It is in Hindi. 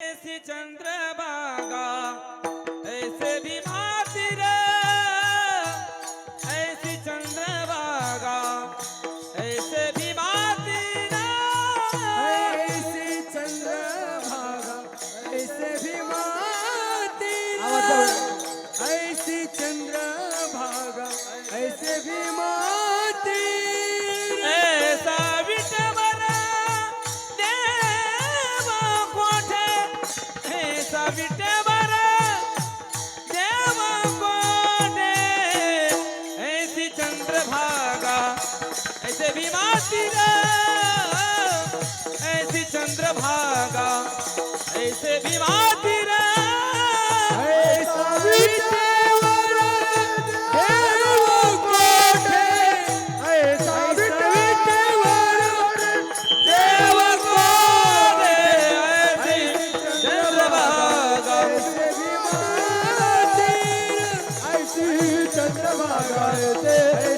ऐसी चंद्रभागा ऐसे भी मातिर। ऐसी चंद्रभागा ऐसे भी मातिर। ऐसी चंद्रभागा ऐसे भी माती ऐसी चंद्रभागा ऐसे भी माती ऐसा भी देव कोठे ऐसी चंद्रभागा ચંદ્રમા ગાય છે.